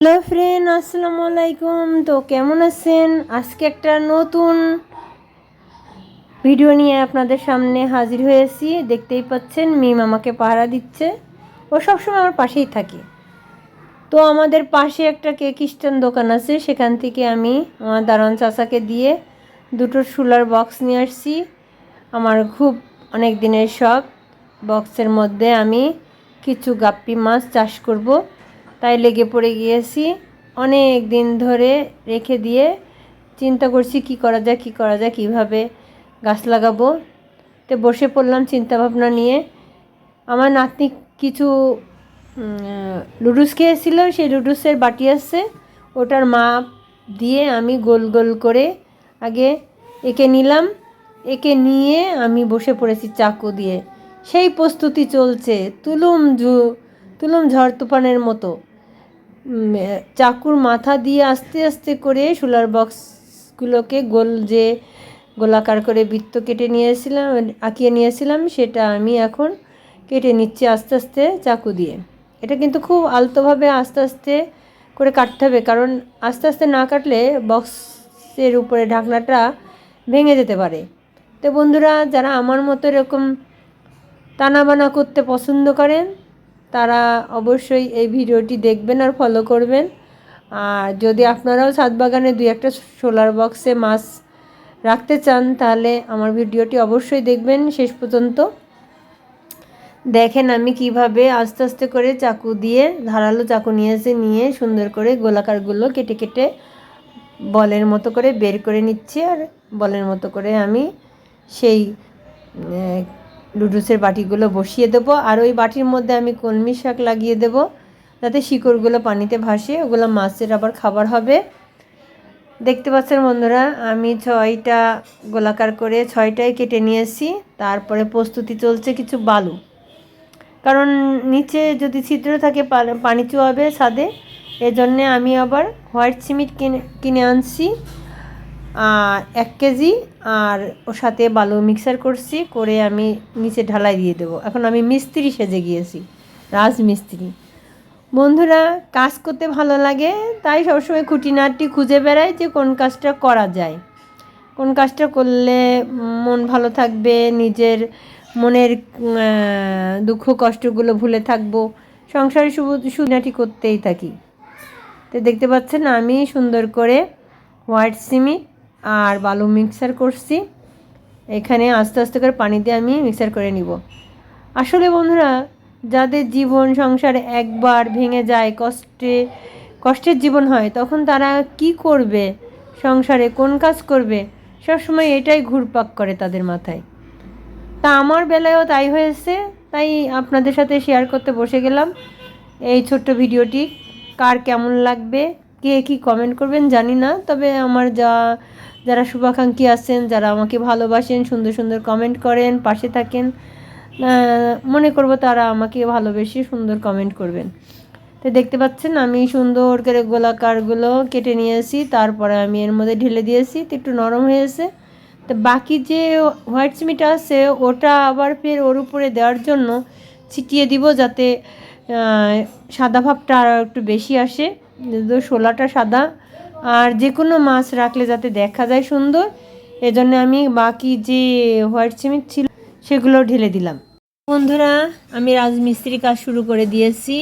Hello friend, আসসালামু আলাইকুম। তো কেমন আছেন? আজকে একটা নতুন ভিডিও নিয়ে আপনাদের সামনে হাজির হয়েছি। দেখতেই পাচ্ছেন, মিম আমাকে পাহারা দিচ্ছে। ও সবসময় আমার পাশেই থাকে। তো আমাদের পাশে একটা কেক স্ট্যান্ড দোকান আছে। সেখান থেকে আমি আমার দারোয়ান চাচাকে দিয়ে দুটো সুলার বক্স নিয়ে আসছি। আমার খুব অনেক দিনের শখ। বক্সের মধ্যে আমি কিছু গাপ্পি মাছ চাষ করব। তাই লেগে পড়ে গিয়েছি। অনেক দিন ধরে রেখে দিয়ে চিন্তা করছি, কি করা যায়, কি করা যায়, কীভাবে গাছ লাগাবো। তো বসে পড়লাম চিন্তা ভাবনা নিয়ে। আমার নাতনি কিছু লুডুস খেয়েছিল, সেই লুডুসের বাটি আসছে ওটার মাপ দিয়ে আমি গোল গোল করে আগে এঁকে নিলাম। এঁকে নিয়ে আমি বসে পড়েছি চাকু দিয়ে। সেই প্রস্তুতি চলছে, তুলুম ঝু, তুলুম ঝড় তুফানের মতো। চাকুর মাথা দিয়ে আস্তে আস্তে করে সোলার বক্সগুলোকে গোল যে গোলাকার করে বৃত্ত কেটে নিয়েছিলাম, আঁকিয়ে নিয়েছিলাম, সেটা আমি এখন কেটে নিচ্ছি আস্তে আস্তে চাকু দিয়ে। এটা কিন্তু খুব আলতোভাবে আস্তে আস্তে করে কাটতে হবে, কারণ আস্তে আস্তে না কাটলে বক্সের উপরে ঢাকনাটা ভেঙে যেতে পারে। তো বন্ধুরা, যারা আমার মতো এরকম টানা বানা করতে পছন্দ করেন তারা অবশ্যই এই ভিডিওটি দেখবেন আর ফলো করবেন। আর যদি আপনারাও ছাদ বাগানে দুই একটা সোলার বক্সে মাছ রাখতে চান, তাহলে আমার ভিডিওটি অবশ্যই দেখবেন শেষ পর্যন্ত। দেখেন আমি কীভাবে আস্তে আস্তে করে চাকু দিয়ে ধারালো চাকু নিয়ে এসে নিয়ে সুন্দর করে গোলাকারগুলো কেটে কেটে বলের মতো করে বের করে নিচ্ছি, আর বলের মতো করে আমি সেই লুডুসের বাটিগুলো বসিয়ে দেবো। আর ওই বাটির মধ্যে আমি কলমি শাক লাগিয়ে দেবো। যাতে শিকড়গুলো পানিতে ভাসে, ওগুলো মাছের আবার খাবার হবে। দেখতে পাচ্ছেন বন্ধুরা, আমি ছয়টা গোলাকার করে ছয়টাই কেটে নিয়েছি। তারপরে প্রস্তুতি চলছে কিছু বালু। কারণ নিচে যদি ছিদ্র থাকে পানি চুয়াবে ছাদে। এজন্যে আমি আবার হোয়াইট সিমেন্ট কিনে কিনে আনছি। এক কেজি আর ওর সাথে বালু মিক্সার করছি, করে আমি নিচে ঢালাই দিয়ে দেবো। এখন আমি মিস্ত্রি সেজে গিয়েছি, রাজমিস্ত্রি। বন্ধুরা, কাজ করতে ভালো লাগে, তাই সবসময় খুঁটিনাটি খুঁজে বেড়াই যে কোন কাজটা করা যায়। কোন কাজটা করলে মন ভালো থাকবে, নিজের মনের দুঃখ কষ্টগুলো ভুলে থাকব, সংসারে সুনাটি করতেই থাকি। তো দেখতে পাচ্ছেন, আমি সুন্দর করে হোয়াইট সিমেন্ট আর বালু মিক্সার করছি। এখানে আস্তে আস্তে করে পানি দিয়ে আমি মিক্সার করে নিব। আসলে বন্ধুরা, যাদের জীবন সংসারে একবার ভেঙে যায়, কষ্টে, কষ্টের জীবন হয়, তখন তারা কি করবে? সংসারে কোন কাজ করবে? সবসময় এটাই ঘুরপাক করে তাদের মাথায়। তা আমার বেলায়ও তাই হয়েছে, তাই আপনাদের সাথে শেয়ার করতে বসে গেলাম। এই ছোট্ট ভিডিওটি, কার কেমন লাগবে? কে কি কমেন্ট করবেন জানি না, তবে আমার যা, যারা শুভাকাঙ্ক্ষী আছেন, যারা আমাকে ভালোবাসেন, সুন্দর সুন্দর কমেন্ট করেন, পাশে থাকেন মনে করব তারা আমাকে ভালোবেসে সুন্দর কমেন্ট করবেন। তো দেখতে পাচ্ছেন আমি সুন্দর করে গোলাকারগুলো কেটে নিয়েছি, তারপরে আমি এর মধ্যে ঢেলে দিয়েছি, তো একটু নরম হয়েছে। তো বাকি যে হোয়াইট সিমেন্ট আছে, ওটা আবার ফের ওর উপরে দেওয়ার জন্য ছিটিয়ে দিব যাতে সাদা ভাবটা আরও একটু বেশি আসে। শোলাটা সাদা, আর যে কোনো মাছ রাখলে যাতে দেখা যায় সুন্দর, এজন্য আমি বাকি যে হোয়াইট সিমেন্ট ছিল, সেগুলো ঢেলে দিলাম। বন্ধুরা, আমি রাজমিস্ত্রি কাজ শুরু করে দিয়েছি।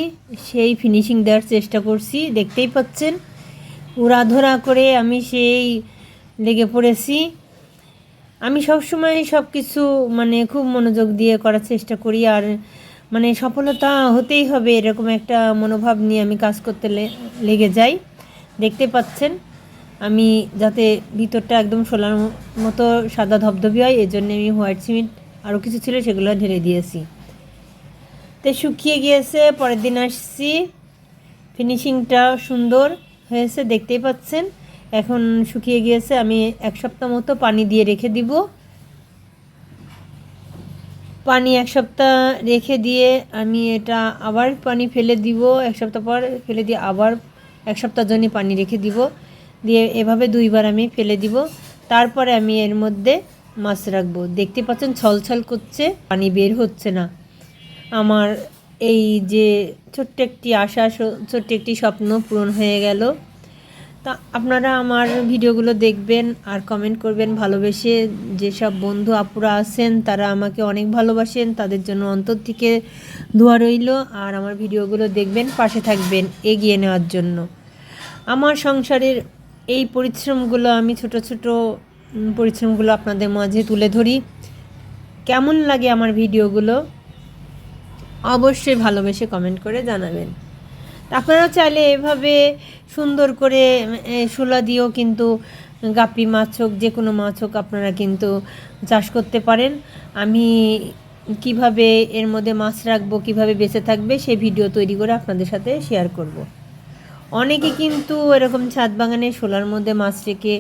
সেই ফিনিশিং দেওয়ার চেষ্টা করছি, দেখতেই পাচ্ছেন। উড়াধরা করে আমি সেই লেগে পড়েছি। আমি সবসময় সব কিছু মানে খুব মনোযোগ দিয়ে করার চেষ্টা করি, আর মানে সফলতা হতেই হবে এরকম একটা মনোভাব নিয়ে আমি কাজ করতে লেগে যাই। দেখতে পাচ্ছেন, আমি যাতে ভিতরটা একদম সোলার মতো সাদা ধবধবি হয় এই জন্য আমি হোয়াইট সিমেন্ট আরও কিছু ছিল সেগুলো ঢেলে দিয়েছি। তো শুকিয়ে গিয়েছে, পরের দিন আসছি। ফিনিশিংটা সুন্দর হয়েছে, দেখতেই পাচ্ছেন। এখন শুকিয়ে গিয়েছে, আমি এক সপ্তাহ মতো পানি দিয়ে রেখে দিব। পানি এক সপ্তাহ রেখে দিয়ে আমি এটা আবার পানি ফেলে দিব, এক সপ্তাহ পর ফেলে দিয়ে আবার এক সপ্তাহ জন্য পানি রেখে দিব। দিয়ে এভাবে দুইবার আমি ফেলে দিব। তারপরে আমি এর মধ্যে মাছ রাখব। দেখতে পাচ্ছেন ছলছল করছে, পানি বের হচ্ছে না। আমার এই যে ছোট্ট একটি আশা ছোট্ট একটি স্বপ্ন পূরণ হয়ে গেল। তা আপনারা আমার ভিডিওগুলো দেখবেন আর কমেন্ট করবেন, ভালোবেসে যেসব বন্ধু আপুরা আছেন তারা আমাকে অনেক ভালোবাসেন, তাদের জন্য অন্তর থেকে দোয়া রইল আর আমার ভিডিওগুলো দেখবেন, পাশে থাকবেন এগিয়ে নেওয়ার জন্য। আমার সংসারের এই পরিশ্রমগুলো আমি ছোট ছোট পরিশ্রমগুলো আপনাদের মাঝে তুলে ধরি। কেমন লাগে আমার ভিডিওগুলো? অবশ্যই ভালোবেসে কমেন্ট করে জানাবেন। আপনারা চাইলে এভাবে সুন্দর করে শোলা দিয়েও কিন্তু গাপ্পি মাছ হোক, যে কোনো মাছ হোক আপনারা কিন্তু চাষ করতে পারেন। আমি কীভাবে এর মধ্যে মাছ রাখব, কীভাবে বেঁচে থাকবে, সে ভিডিও তৈরি করে আপনাদের সাথে শেয়ার করব। অনেকে কিন্তু এরকম ছাদ বাগানে শোলার মধ্যে মাছ রেখে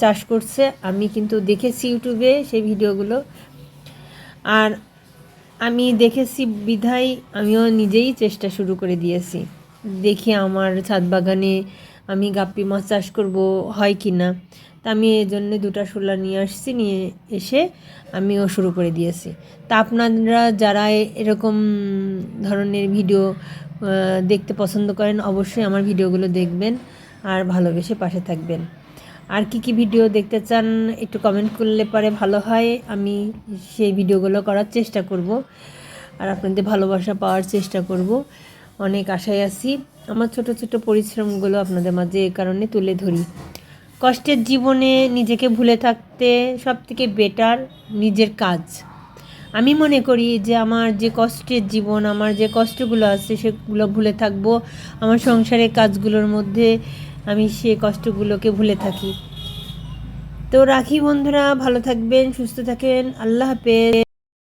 চাষ করছে। আমি কিন্তু দেখেছি ইউটিউবে সেই ভিডিওগুলো। আর আমি দেখেছি বিধায়, আমিও নিজেই চেষ্টা শুরু করে দিয়েছি। দেখি আমার ছাদ বাগানে আমি গাপ্পি মাছ চাষ করব, হয় কি না? তা আমি এই জন্য দুটো শোলা নিয়ে আসছি, নিয়ে এসে আমিও শুরু করে দিয়েছি। তা আপনারা যারা এরকম ধরনের ভিডিও দেখতে পছন্দ করেন, অবশ্যই আমার ভিডিওগুলো দেখবেন আর ভালোবেসে পাশে থাকবেন। আর কি কি ভিডিও দেখতে চান একটু কমেন্ট করলে পরে ভালো হয়, আমি সেই ভিডিওগুলো করার চেষ্টা করব। আর আপনাদের ভালোবাসা পাওয়ার চেষ্টা করব। অনেক আশায় আছি। আমার ছোট ছোট পরিশ্রমগুলো আপনাদের মাঝে এ কারণে তুলে ধরি। কষ্টের জীবনে নিজেকে ভুলে থাকতে সব থেকে বেটার নিজের কাজ। আমি মনে করি যে আমার যে কষ্টের জীবন, আমার যে কষ্টগুলো আছে সেগুলো ভুলে থাকব। আমার সংসারের কাজগুলোর মধ্যে আমি সে কষ্টগুলোকে ভুলে থাকি। তো রাখি বন্ধুরা, ভালো থাকবেন, সুস্থ থাকেন। আল্লাহ হাফেজ।